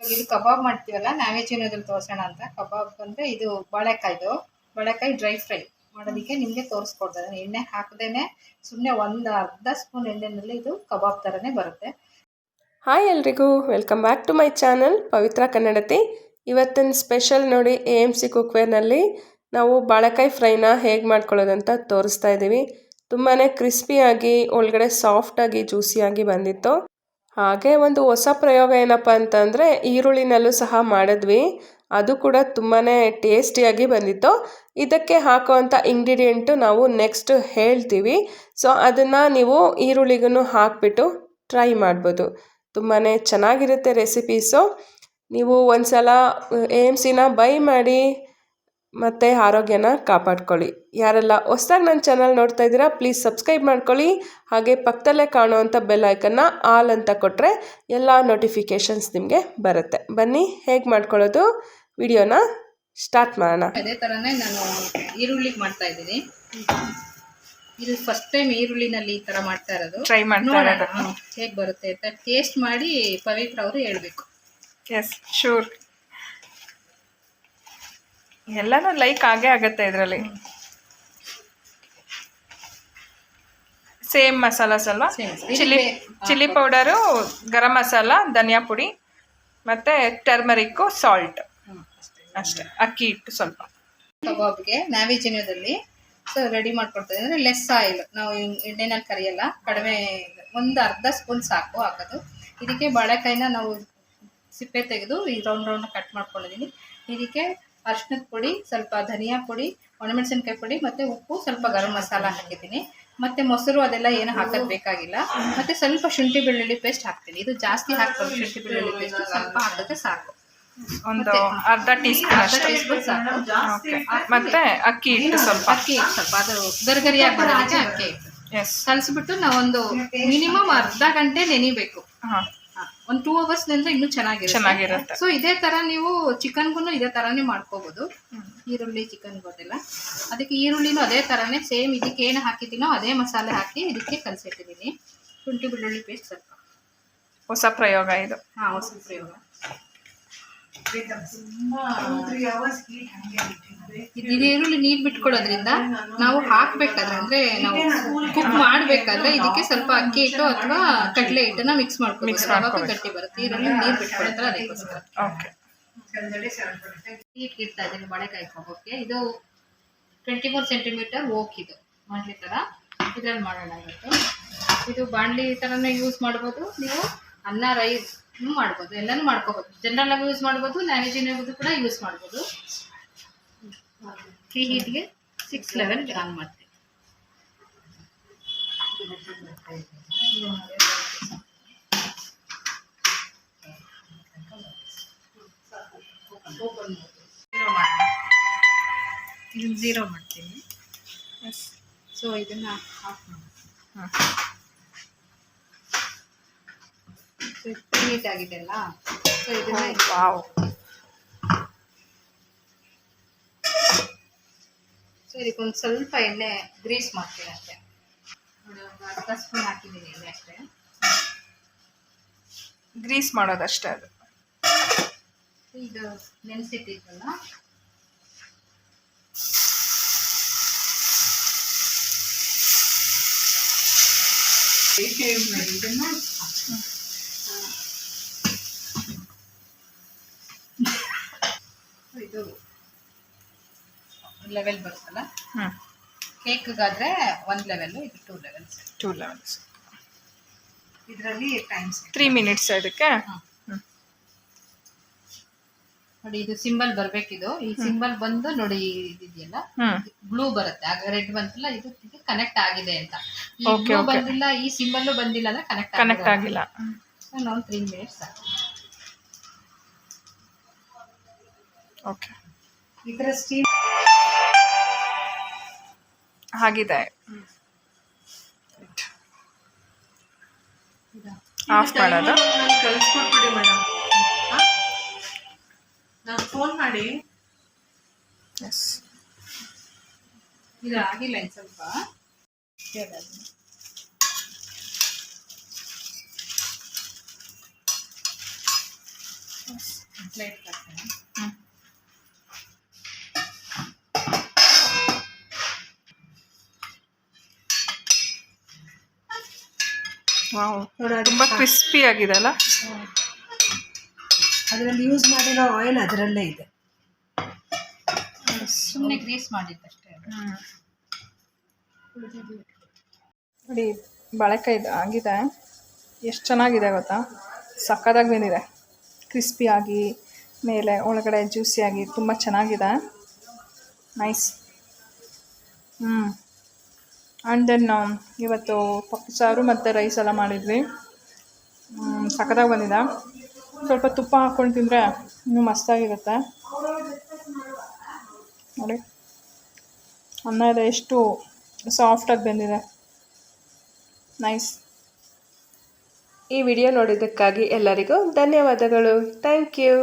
ಇದು ಕಬಾಬ್ ಮಾಡ್ತೀವಲ್ಲ, ನಾವೇ ಚಿನ್ನೋದ್ರಲ್ಲಿ ತೋರಿಸೋಣ ಅಂತ. ಕಬಾಬ್ ಅಂದರೆ ಇದು ಬಾಳೆಕಾಯ್ದು ಬಾಳೆಕಾಯಿ ಡ್ರೈ ಫ್ರೈ ಮಾಡೋದಕ್ಕೆ ನಿಮಗೆ ತೋರಿಸ್ಕೊಡ್ತಾರೆ ಎಣ್ಣೆ ಹಾಕದೇನೆ ಸುಮ್ಮನೆ ಒಂದು ಅರ್ಧ ಸ್ಪೂನ್ ಎಣ್ಣೆನಲ್ಲಿ ಇದು ಕಬಾಬ್ ಥರನೇ ಬರುತ್ತೆ. ಹಾಯ್ ಎಲ್ರಿಗೂ welcome back to my channel Pavitra Kannadathi. ಇವತ್ತಿನ ಸ್ಪೆಷಲ್ ನೋಡಿ ಎ ಎಂ ಸಿ ಕುಕ್ವೇರ್ನಲ್ಲಿ ನಾವು ಬಾಳೆಕಾಯಿ ಫ್ರೈನ ಹೇಗೆ ಮಾಡ್ಕೊಳ್ಳೋದಂತ ತೋರಿಸ್ತಾ ಇದ್ದೀವಿ ತುಂಬಾ ಕ್ರಿಸ್ಪಿಯಾಗಿ ಒಳಗಡೆ ಸಾಫ್ಟಾಗಿ ಜ್ಯೂಸಿಯಾಗಿ ಬಂದಿತ್ತು. ಹಾಗೆ ಒಂದು ಹೊಸ ಪ್ರಯೋಗ ಏನಪ್ಪ ಅಂತಂದರೆ ಈರುಳ್ಳಿನಲ್ಲೂ ಸಹ ಮಾಡಿದ್ವಿ. ಅದು ಕೂಡ ತುಂಬಾ ಟೇಸ್ಟಿಯಾಗಿ ಬಂದಿತ್ತು. ಇದಕ್ಕೆ ಹಾಕುವಂಥ ಇಂಗ್ರೀಡಿಯೆಂಟು ನಾವು ನೆಕ್ಸ್ಟ್ ಹೇಳ್ತೀವಿ. ಸೊ, ಅದನ್ನು ನೀವು ಈರುಳ್ಳಿಗೂ ಹಾಕಿಬಿಟ್ಟು ಟ್ರೈ ಮಾಡ್ಬೋದು. ತುಂಬಾ ಚೆನ್ನಾಗಿರುತ್ತೆ ರೆಸಿಪೀಸು ನೀವು ಒಂದು ಸಲ ಎ ಎಂ ಸಿನ ಬೈ ಮಾಡಿ ಮತ್ತು ಆರೋಗ್ಯನ ಕಾಪಾಡ್ಕೊಳ್ಳಿ. ಯಾರೆಲ್ಲ ಹೊಸ್ದಾಗಿ ನನ್ನ ಚಾನಲ್ ನೋಡ್ತಾ ಇದ್ದೀರಾ ಪ್ಲೀಸ್ ಸಬ್ಸ್ಕ್ರೈಬ್ ಮಾಡ್ಕೊಳ್ಳಿ. ಹಾಗೆ ಪಕ್ಕದಲ್ಲೇ ಕಾಣುವಂಥ ಬೆಲ್ ಐಕನ್ನ ಆಲ್ ಅಂತ ಕೊಟ್ಟರೆ ಎಲ್ಲ ನೋಟಿಫಿಕೇಷನ್ಸ್ ನಿಮಗೆ ಬರುತ್ತೆ. ಬನ್ನಿ ಹೇಗೆ ಮಾಡ್ಕೊಳ್ಳೋದು? ವಿಡಿಯೋನ ಸ್ಟಾರ್ಟ್ ಮಾಡೋಣ. ಅದೇ ಥರನೇ ನಾನು ಈರುಳ್ಳಿ ಮಾಡ್ತಾ ಇದ್ದೀನಿ. ಇದು ಫಸ್ಟ್ ಟೈಮ್ ಈರುಳ್ಳಿನಲ್ಲಿ ಈ ಥರ ಮಾಡ್ತಾ ಇರೋದು. ಟ್ರೈ ನೋಡೋಣ ಹೇಗೆ ಬರುತ್ತೆ ಅಂತ ಟೇಸ್ಟ್ ಮಾಡಿ ಪವಿತ್ರ ಅವರು ಹೇಳಬೇಕು. ಎಸ್ ಶೂರ್ ಎಲ್ಲನೂ ಲೈಕ್ ಆಗೇ ಆಗುತ್ತೆ ಇದರಲ್ಲಿ. ಸೇಮ್ ಮಸಾಲಾಸ್ ಅಲ್ವಾ. Chilli chilli powder garam masala ಧನಿಯಾ ಪುಡಿ ಮತ್ತೆ ಟರ್ಮರಿಕ್ಕು ಸಾಲ್ಟ್ ಅಷ್ಟೇ. ಅಕ್ಕಿ ಹಿಟ್ಟು ಸ್ವಲ್ಪ. ಕಬಾಬ್ಗೆ ನ್ಯಾವಿಜಿನಿಯೋದಲ್ಲಿ ಸೊ ರೆಡಿ ಮಾಡ್ಕೊಡ್ತೀವಿ ಅಂದರೆ ಲೆಸ್ ಆಯಿಲ್ ನಾವು ಎಣ್ಣೆನಲ್ಲಿ ಕರಿಯಲ್ಲ. ಕಡಿಮೆ ಒಂದು ಅರ್ಧ ಸ್ಪೂನ್ ಸಾಕು ಹಾಕೋದು. ಇದಕ್ಕೆ ಬಾಳೆಕಾಯಿನ ನಾವು ಸಿಪ್ಪೆ ತೆಗೆದು ಈ ರೌಂಡ್ ರೌಂಡ್ ಕಟ್ ಮಾಡ್ಕೊಂಡಿದ್ದೀನಿ ಇದಕ್ಕೆ ಅರ್ಶಿನದ ಪುಡಿ ಸ್ವಲ್ಪ ಧನಿಯಾ ಪುಡಿ ಒಣಮೆಣಸಿನ್ಕಾಯಿ ಪುಡಿ ಮತ್ತೆ ಉಪ್ಪು ಸ್ವಲ್ಪ ಗರಂ ಮಸಾಲ ಹಾಕಿದ್ದೀನಿ. ಮತ್ತೆ ಮೊಸರು ಅದೆಲ್ಲ ಏನು ಹಾಕೋದು ಬೇಕಾಗಿಲ್ಲ. ಮತ್ತೆ ಸ್ವಲ್ಪ ಶುಂಠಿ ಬೆಳ್ಳುಳ್ಳಿ ಪೇಸ್ಟ್ ಹಾಕ್ತೀನಿ. ಇದು ಜಾಸ್ತಿ ಹಾಕ್ಬೋದು ಶುಂಠಿ ಬೆಳ್ಳುಳ್ಳಿ ಪೇಸ್ಟ್ ಸ್ವಲ್ಪ ಹಾಕಿದ್ರೆ ಸಾಕು. ಒಂದು ಅರ್ಧ ಟೀ ಸ್ಪೂನ್ ಅರ್ಧ ಸಾಕು. ಮತ್ತೆ ಅಕ್ಕಿ ಹಿಟ್ಟು ಸ್ವಲ್ಪ. ಅಕ್ಕಿ ಹಿಟ್ಟು ಸ್ವಲ್ಪ. ಅದು ಗರ್ಗರಿ ಬರೋದಕ್ಕೆ ಅಕ್ಕಿ ಹಿಟ್ಟು. ಕಲಿಸ್ಬಿಟ್ಟು ನಾವೊಂದು ಮಿನಿಮಮ್ ಅರ್ಧ ಗಂಟೆ ನೆನಿಬೇಕು. ಹಾಂ. ಒಂದು ಟೂ ಅವರ್ಸ್ನಿಂದ ಇನ್ನೂ ಚೆನ್ನಾಗಿರುತ್ತೆ. ಚೆನ್ನಾಗಿರುತ್ತೆ. ಸೊ ಇದೇ ತರ ನೀವು ಚಿಕನ್ಗೂ ಇದೇ ತರಾನೇ ಮಾಡ್ಕೋಬಹುದು ಈರುಳ್ಳಿ ಚಿಕನ್ ಅದೆಲ್ಲ ಅದಕ್ಕೆ ಈರುಳ್ಳಿನೂ ಅದೇ ತರಾನೇ ಸೇಮ್ ಇದಕ್ಕೆ ಏನು ಹಾಕಿದ್ದೀನೋ ಅದೇ ಮಸಾಲೆ ಹಾಕಿ ಇದಕ್ಕೆ ಕಲಸಿಟ್ಟಿದ್ದೀನಿ ಶುಂಠಿ ಬೆಳ್ಳುಳ್ಳಿ ಪೇಸ್ಟ್ ಸ್ವಲ್ಪ. ಹೊಸ ಪ್ರಯೋಗ ಇದು. ಹಾ ಹೊಸ ಪ್ರಯೋಗ. ಇದು ಈರುಳ್ಳಿ ನೀರು ಬಿಟ್ಕೊಳ್ಳೋದ್ರಿಂದ ನಾವು ಹಾಕ್ಬೇಕಾದ್ರೆ ಅಂದ್ರೆ ನಾವು ಕುಕ್ ಮಾಡ್ಬೇಕಾದ್ರೆ ಇದಕ್ಕೆ ಸ್ವಲ್ಪ ಅಕ್ಕಿ ಹಿಟ್ಟು ಅಥವಾ ಕಡಲೆ ಹಿಟ್ಟನ್ನ ಮಿಕ್ಸ್ ಮಾಡ್ಕೊಬೇಕು. ಮಿಕ್ಸ್ ಗಟ್ಟಿ ಬರುತ್ತೆ. ಇದರಲ್ಲಿ ನೀರು ಬಿಟ್ಕೊಳ್ತಾರೆ ಅದಕ್ಕೋಸ್ಕರ. ಓಕೆ ಹೀಟ್ ಇಡ್ತಾ ಇದ್ದೀನಿ ಬಾಳೆಕಾಯಿ ಕಬಾಬ್ಗೆ ಇದು ಟ್ವೆಂಟಿ ಫೋರ್ ಸೆಂಟಿಮೀಟರ್ ಓಕ್ ಇದು. ಬಾಣಲಿ ಥರ ಇದ್ರಲ್ಲಿ ಮಾಡೋಣ ಇವತ್ತು. ಇದು ಬಾಂಡ್ಲಿ ಥರನೇ ಯೂಸ್ ಮಾಡ್ಬೋದು. ನೀವು ಅನ್ನ ರೈಸ್ ಮಾಡ್ಬೋದು. ಎಲ್ಲನೂ ಮಾಡ್ಕೋಬೋದು. ಜನರಲ್ ಆಗಿ ಯೂಸ್ ಮಾಡ್ಬೋದು. ನ್ಯಾವಿಜಿನಾಗೂ ಕೂಡ ಯೂಸ್ ಮಾಡ್ಬೋದು. ಫ್ರೀ ಹೀಟ್ಗೆ ಸಿಕ್ಸ್ ಲೆವೆನ್ ಆನ್ ಮಾಡ್ತೀನಿ ಇದನ್ನ ಝೀರೋ ಮಾಡ್ತೀನಿ. ಎಸ್ ಸೊ ಇದನ್ನ ಆಫ್ ಮಾಡಿ ಹಾಂ ನೀಟ್ ಆಗಿದೆ ಅಲ್ಲ? ಸೊ ಇದನ್ನ ವಾವ್ ಸೊ ಇದಕ್ಕೊಂದು ಸ್ವಲ್ಪ ಎಣ್ಣೆ ಗ್ರೀಸ್ ಮಾಡ್ತೀನಿ ಅಷ್ಟೇ ನೋಡಿ ಒಂದು ಅರ್ಧ ಸ್ಪೂನ್ ಹಾಕಿದ್ದೀನಿ ಎಣ್ಣೆ ಅಷ್ಟೇ ಗ್ರೀಸ್ ಮಾಡೋದಷ್ಟೇ ಅದು. ಇದು ನೆನೆಸಿಟ್ಟಿದ್ದಲ್ಲ ಇದನ್ನ ಇದು ಲೆವೆಲ್ ಬರುತ್ತಲ್ಲ? ಹ್ಞೂ ಕೇಕ್ಗಾದ್ರೆ ಒಂದು ಲೆವೆಲ್ ಇದು ಟೂ ಲೆವೆಲ್ಸ್ ಟೂ ಲೆವೆಲ್ಸ್ ಇದರಲ್ಲಿ ಟೈಮ್ಸ್ ತ್ರೀ ಮಿನಿಟ್ಸ್ ಅದಕ್ಕೆ? ನೋಡಿ ಇದು ಸಿಂಬಲ್ ಬರ್ಬೇಕಿದು. ಈ ಸಿಂಬಲ್ ಬಂದು ನೋಡಿ ಇದೆಯಲ್ಲ ಬ್ಲೂ ಬರುತ್ತೆ. ಆಗ ರೆಡ್ ಬಂತಲ್ಲ ಇದು ಇದು ಕನೆಕ್ಟ್ ಆಗಿದೆ ಅಂತ. ಈ Okay, ಬಂದಿಲ್ಲ ಈ ಸಿಂಬಲ್ ಬಂದಿಲ್ಲ ಅಂದ್ರೆ ಕನೆಕ್ಟ್ ಕನೆಕ್ಟ್ ಆಗಿಲ್ಲ. ನಾನು ತ್ರೀ ಮಿನಿಟ್ಸ್ ಓಕೆ ಇದರ ಸ್ಟೀಮ್ ಆಗಿದೆ ಆಫ್ ಮಾಡೋದು? ಕಳಿಸ್ಕೊಟ್ಬಿಡಿ ಮೇಡಮ್ ನಾನು ಫೋನ್ ಮಾಡಿ. ಎಸ್ ಇದು ಆಗಿಲ್ಲ ಇನ್ನು ಸ್ವಲ್ಪ. ಪ್ಲೇಟ್ ಹಾಕ್ತೀನಿ ವಾವ್. ತುಂಬ ಕ್ರಿಸ್ಪಿ ಆಗಿದೆ ಅಲ್ಲ? ಅದರಲ್ಲಿ ಯೂಸ್ ಮಾಡಿರೋ ಆಯಿಲ್ ಅದರಲ್ಲೇ ಇದೆ. ಸುಮ್ಮನೆ ಗ್ರೀಸ್ ಮಾಡಿದ್ದಷ್ಟೇ. ನೋಡಿ ಬಾಳೆಕಾಯಿ ಇದು ಆಗಿದೆ. ಎಷ್ಟು ಚೆನ್ನಾಗಿದೆ ಗೊತ್ತಾ? ಸಕ್ಕದಾಗಿ ಬಂದಿದೆ. ಕ್ರಿಸ್ಪಿಯಾಗಿ ಮೇಲೆ ಒಳಗಡೆ ಜ್ಯೂಸಿಯಾಗಿ ತುಂಬ ಚೆನ್ನಾಗಿದೆ. ನೈಸ್ ಹ್ಞೂ ಆ್ಯಂಡ್ ದೆನ್ ಇವತ್ತು ಪಪ್ಪು ಸಾರು ಮತ್ತು ರೈಸ್ ಎಲ್ಲ ಮಾಡಿದ್ವಿ. ಸಖತ್ತಾಗಿ ಬಂದಿದೆ. ಸ್ವಲ್ಪ ತುಪ್ಪ ಹಾಕ್ಕೊಂಡು ತಿಂದರೆ ಇನ್ನೂ ಮಸ್ತಾಗಿರುತ್ತೆ. ನೋಡಿ. ಅನ್ನ ಇದೆ, ಎಷ್ಟು ಸಾಫ್ಟಾಗಿ ಬಂದಿದೆ. ನೈಸ್ ಈ ವಿಡಿಯೋ ನೋಡಿದ್ದಕ್ಕಾಗಿ ಎಲ್ಲರಿಗೂ ಧನ್ಯವಾದಗಳು. Thank you